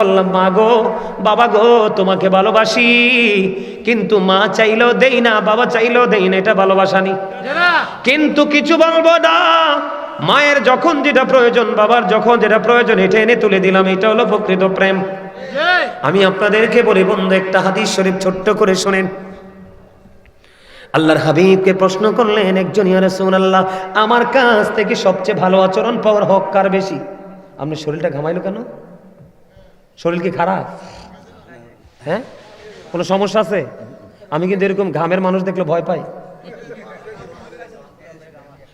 বললাম মা গো বাবা গো তোমাকে ভালোবাসি। কিন্তু মা চাইলেও দেই না বাবা চাইলেও দেই না এটা ভালোবাসা নি কিন্তু কিছু বলব না। মায়ের যখন যেটা প্রয়োজন বাবার যখন যেটা প্রয়োজন এটা এনে তুলে দিলাম এটা হলো প্রকৃত প্রেম। আমি আপনাদেরকে বলি বন্ধু একটা হাদিস শরীফ ছোট্ট করে শোনেন। আল্লাহর হাবিবকে প্রশ্ন করলেন একজন রাসূলুল্লাহ আমার কাছ থেকে সবচেয়ে ভালো আচরণ পাওয়ার হক কার বেশি? আপনার শরীরটা ঘামাইলো কেন? শরীর কি খারাপ? হ্যাঁ? কোনো সমস্যা আছে? আমি কিন্তু এরকম ঘামের মানুষ দেখলে ভয় পাই।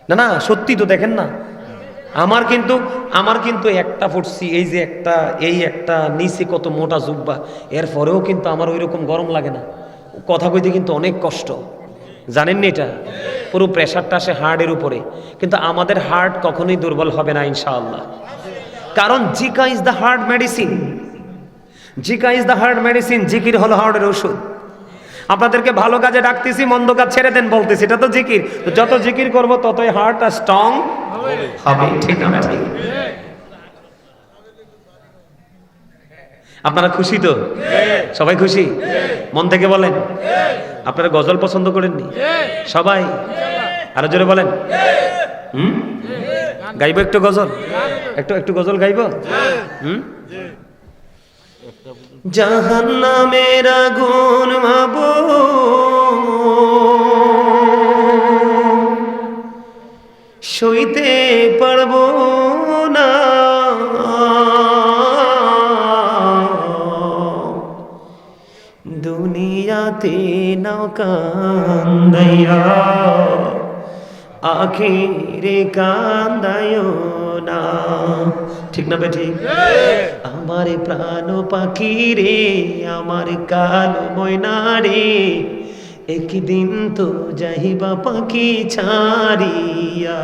না না, সত্যি তো দেখেন না। আমার কিন্তু আমার কিন্তু একটা ফুটছি, এই যে একটা, এই একটা নিচে কত মোটা জুব্বা। এরপরেও কিন্তু আমার ওই রকম গরম লাগে না। কথা কইতে কিন্তু অনেক কষ্ট। জানেন না এটা? পুরো প্রেশারটা আসে হার্টের উপরে। কিন্তু আমাদের হার্ট কখনোই দুর্বল হবে না, ইনশাআল্লাহ। কারণ জিকা ইজ দ্য হার্ট মেডিসিন। জিকা ইজ দ্য হার্ট মেডিসিন জিকির হলো হার্টের ওষুধ। আপনাদেরকে ভালো কাজে ডাকতেছি মন্দ কাজ ছেড়ে দেন বলতেছি এটা তো জিকির। তো যত জিকির করব ততই হার্টটা স্ট্রং হবে। ঠিক না ঠিক আপনারা খুশি তো? সবাই খুশি? মন থেকে বলেন। আপনারা গজল পছন্দ করেননি? সবাই? আরও জোরে বলেন। হুম? গাইবো একটু গজল? একটু একটু গজল গাইব? হুম? জাহান্নামের আগুন মাবো। সইতে পারব না। দুনিয়াতে নৌকান্দাইয়া আখেরে কান্দায় না। ঠিক না বে ঠিক? আমার প্রাণ পাখি রে, আমার কালো ময়না রে। একদিন তো যাইবা পাখি ছাড়িয়া।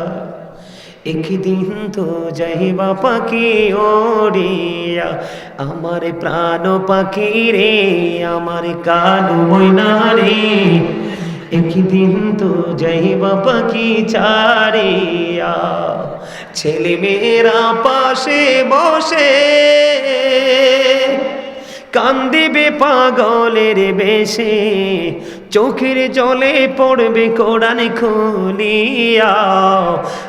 একদিন তো যাইবা পাখি ওড়িয়া। আমার প্রাণ পাখি রে, আমার কালো ময়না রে। একদিন তো যাইবা পাখি ছাড়িয়া ছেলে মেয়েরা পাশে বসে। কান্দিবে পাগলের বেশে। চোখের জলে পড়বে কোরআন খুলিয়া।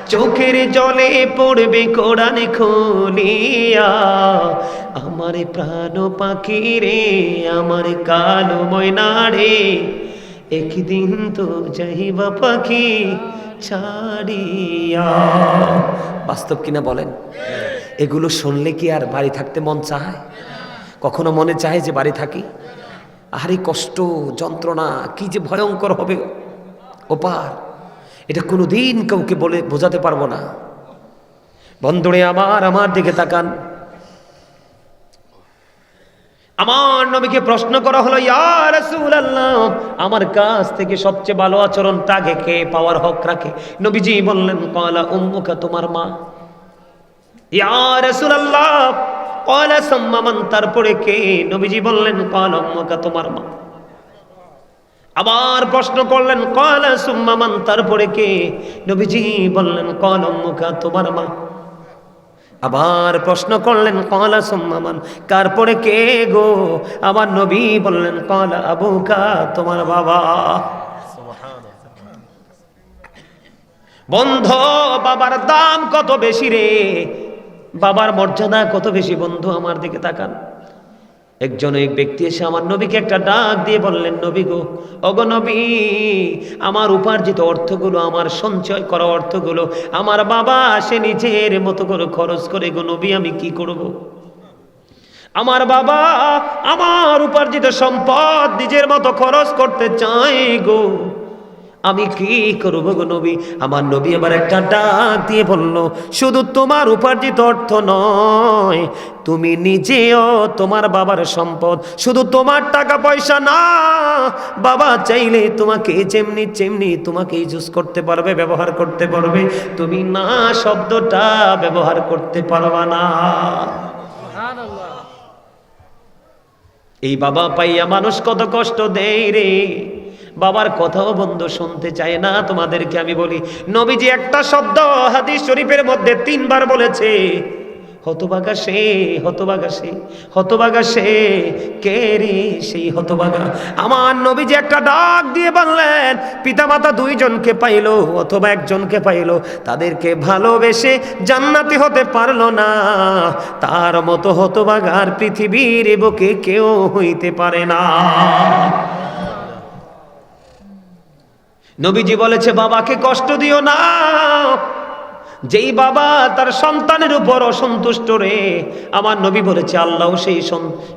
চোখের জলে পড়বে কোরআন খুলিয়া। আমার প্রাণ পাখি রে আমার কালো ময়না রে একদিন তো যাইবা পাখি ছাড়িয়া। বাস্তব কিনা বলেন? এগুলো শুনলে কি আর বাড়ি থাকতে মন চায়? কখনো মনে চায় যে বাড়ি থাকি? আহারে কষ্ট, যন্ত্রণা, কি যে ভয়ঙ্কর হবে। ওপার, এটা কোনো দিন কাউকে বলে বোঝাতে পারব না। বন্ধুরে, আমার আমার দিকে তাকান। আমার নবীকে প্রশ্ন করা হলো আমার কাছ থেকে সবচেয়ে ভালো আচরণ তাকে কে? পাওয়ার হক রাখে নবীজি বললেন কলা উম্মুকা, তোমার মা। ইয়া রাসূলুল্লাহ। কলা সাম্মামান তারপরে কে? নবীজি বললেন কলা উম্মুকা, তোমার মা। আবার প্রশ্ন করলেন কলা সুম্মামান তারপরে কে? নবীজি বললেন কলা উম্মুকা, তোমার মা। আবার প্রশ্ন করলেন, কলা সুম্মামান তারপরে কে গো? আমার নবী বললেন, কলা আবুকা তোমার বাবা। বন্ধ, বাবার দাম কত বেশি রে? বাবার মর্যাদা কত বেশি? বন্ধু, আমার দিকে তাকান। একজন এক ব্যক্তি এসে আমার নবীকে একটা ডাক দিয়ে বললেন, নবী গো অগ নবী, আমার উপার্জিত অর্থগুলো, আমার সঞ্চয় করা অর্থগুলো, আমার বাবা সে নিজের মতো করে খরচ করে, গো নবী, আমি কি করব। আমার বাবা আমার উপার্জিত সম্পদ নিজের মতো খরচ করতে চাই গো আমি কি করব গো নবী? আমার নবী আবার একটা ডাক দিয়ে বলল শুধু তোমার উপার্জিত অর্থ নয় তুমি নিজেও তোমার বাবার সম্পদ। শুধু তোমার টাকা পয়সা না বাবা চাইলে তোমাকে যেমনি চেমনি তোমাকে ইউজ করতে পারবে ব্যবহার করতে পারবে। তুমি না শব্দটা ব্যবহার করতে পারবা না। এই বাবা পাইয়া মানুষ কত কষ্ট দেয় রে। বাবার কথাও বন্ধ শুনতে চায় না, তোমাদেরকে আমি বলি। নবীজি একটা শব্দ হাদিস শরীফের মধ্যে তিনবার বলেছে, হতবাগা সে হতবাগা সে হতবাগা সে, কে রে সেই হতবাগা? আমার নবী যে একটা ডাক দিয়ে বললেন, পিতামাতা দুইজনকে পাইলো, অথবা একজনকে পাইলো, তাদেরকে ভালোবেসে জান্নাতি হতে পারল না। তার মতো হতবাগার পৃথিবীর বুকে কেউ হইতে পারে না। নবীজি বলেছে, বাবাকে কষ্ট দিও না। যেই বাবা তার সন্তানের উপর অসন্তুষ্ট রে। আমার নবী বলেছে, আল্লাহ সেই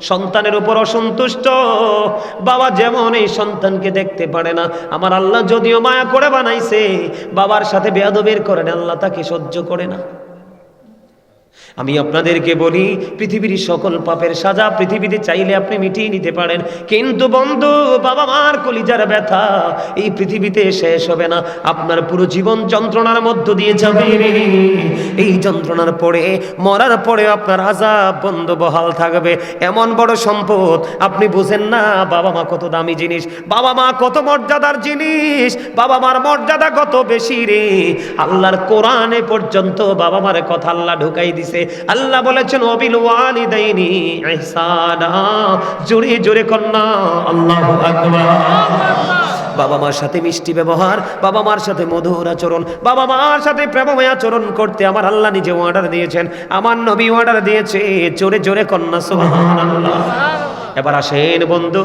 সন্তানের উপর অসন্তুষ্ট। বাবা যেমন এই সন্তানকে দেখতে পারে না। আমার আল্লাহ যদিও মায়া করে বানাইছে, বাবার সাথে বেয়াদবের করেন আল্লাহ তাকে সহ্য করে না। আমি আপনাদেরকে বলি, পৃথিবীর সকল পাপের সাজা পৃথিবীতে চাইলে আপনি মিটিয়ে নিতে পারেন। কিন্তু বন্ধু, বাবা মার কলিজার ব্যথা এই পৃথিবীতে শেষ হবে না। আপনার পুরো জীবন যন্ত্রণার মধ্য দিয়ে যাবে। এই যন্ত্রণার পরে, মরার পরে আপনার আজাব বন্ধ বহাল থাকবে। এমন বড় সম্পদ আপনি বুঝেন না, বাবা মা কত দামি জিনিস। বাবা মা কত মর্যাদার জিনিস। বাবা মার মর্যাদা কত বেশি রে। আল্লাহর কোরআনে পর্যন্ত বাবা মার কথা আল্লাহ ঢুকাই দিছে। আল্লাহ বলেছেন, অবিল ওয়ালিদাইনি ইহসানা। জোরে জোরে কন্যা, আল্লাহু বাবা মার সাথে মিষ্টি ব্যবহার, বাবা মার সাথে মধুর আচরণ, বাবা মার সাথে প্রেমময় আচরণ করতে আমার আল্লাহ নিজে অর্ডার দিয়েছেন। আমার নবী অর্ডার দিয়েছে। জোরে জোরে কন্যা, সুবহানাল্লাহ। এবার আসেন বন্ধু,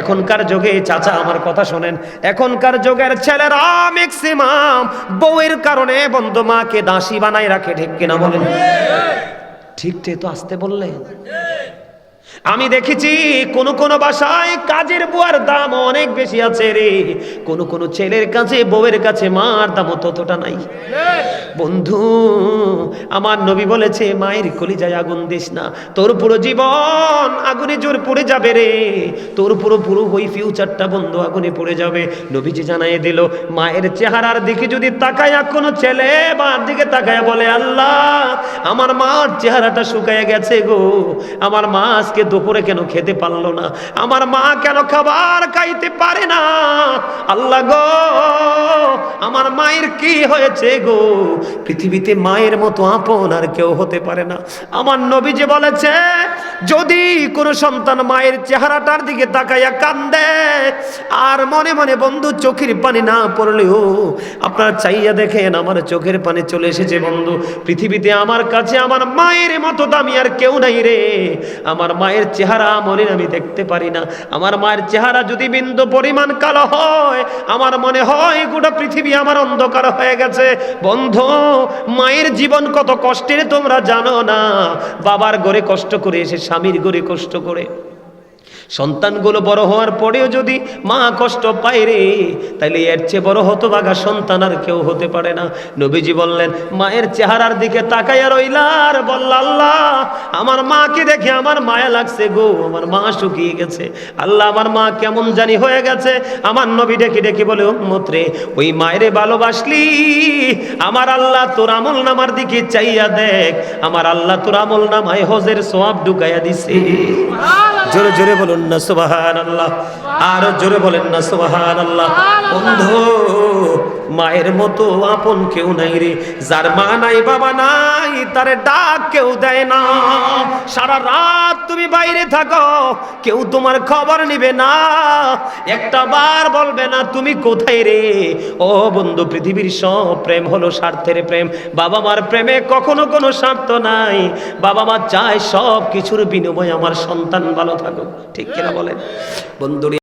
এখনকার যুগে চাচা আমার কথা শোনেন। এখনকার যুগের ছেলেরা ম্যাক্সিমাম বউয়ের কারণে বন্ধু মাকে দাসী বানাই রাখে, ঠিক কিনা বলেন? ঠিক তো আসতে বললেন আমি দেখেছি কোন কোন বাসায় কাজের বুয়ার দাম অনেক বেশি আছে রে। কোন কোন ছেলের কাছে, বউয়ের কাছে মার দাম ততটা নাই। বন্ধু, আমার নবী বলেছে, মায়ের কলিজায় আগুন দিস না। তোর পুরো জীবন আগুনে জোর পড়ে যাবে রে। তোর পুরো পুরো ওই ফিউচারটা বন্ধু আগুনে পড়ে যাবে। নবীজি জানাই দিল, মায়ের চেহারার দিকে যদি তাকায়া কোনো ছেলে মার দিকে তাকায়া বলে, আল্লাহ, আমার মার চেহারাটা শুকায় গেছে গো। আমার মা আজকে দুপুরে কেন খেতে পারল না? আমার মা কেন খাবার খাইতে পারে না? আল্লাহ গো, আমার মায়ের কি হয়েছে গো? পৃথিবীতে মায়ের মতো আপন আর কেউ হতে পারে না। আমার নবী যে বলেছে যদি কোনো সন্তান মায়ের চেহারাটার দিকে তাকাইয়া কান্দে, আর মনে মনে বন্ধু চোখের পানি না পড়লেও আপনার চাইয়া দেখেন আমার চোখের পানি চলে এসেছে বন্ধু। পৃথিবীতে আমার কাছে আমার মায়ের মতো দামি আর কেউ নাই রে। আমার মায়ের চেহারা মনে আমি দেখতে পারি না। আমার মায়ের চেহারা যদি বিন্দু পরিমাণ কালো হয়, আমার মনে হয় গোটা পৃথিবী আমার অন্ধকার হয়ে গেছে। বন্ধু, মায়ের জীবন কত কষ্টের তোমরা জানো না। বাবার ঘরে কষ্ট করে এসে স্বামীর ঘরে কষ্ট করে। সন্তানগুলো বড় হওয়ার পরেও যদি মা কষ্ট পায় রে, তাইলে এর চেয়ে বড় হতবাগা সন্তান আর কেউ হতে পারে না। নবীজি বললেন, মায়ের চেহারার দিকে তাকাইয়া রইলার, বলল, আল্লাহ, আমার মাকে দেখে আমার মায়া লাগছে গো, আমার মা শুকিয়ে গেছে। আল্লাহ, আমার মা কেমন জানি হয়ে গেছে। আমার নবী ডেকে ডেকে বলে, উম্মত রে, ওই মায়েরে ভালোবাসলি? আমার আল্লাহ তোর আমল নামার দিকে চাইয়া দেখ। আমার আল্লাহ তোর আমল নামায় হজের সোয়াব ঢুকাইয়া দিছে। জোরে জোরে বলুন না সুবাহান আল্লাহ আরও জোরে বলেন না সুবাহান আল্লাহ বন্ধু মায়ের মতো আপন কেউ নাই রে। যার মা নাই বাবা নাই তারে ডাক কেউ দেয় না। সারা রাত তুমি বাইরে থাকো কেউ তোমার খবর নিবে না। একটা বার বলবে না তুমি কোথায় রে? ও বন্ধু পৃথিবীর সব প্রেম হলো স্বার্থের প্রেম। বাবা মার প্রেমে কখনো কোনো স্বার্থ নাই। বাবা মা চায় সব কিছুর বিনিময়ে আমার সন্তান ভালো থাকুক ঠিক কিনা বলেন। বন্ধু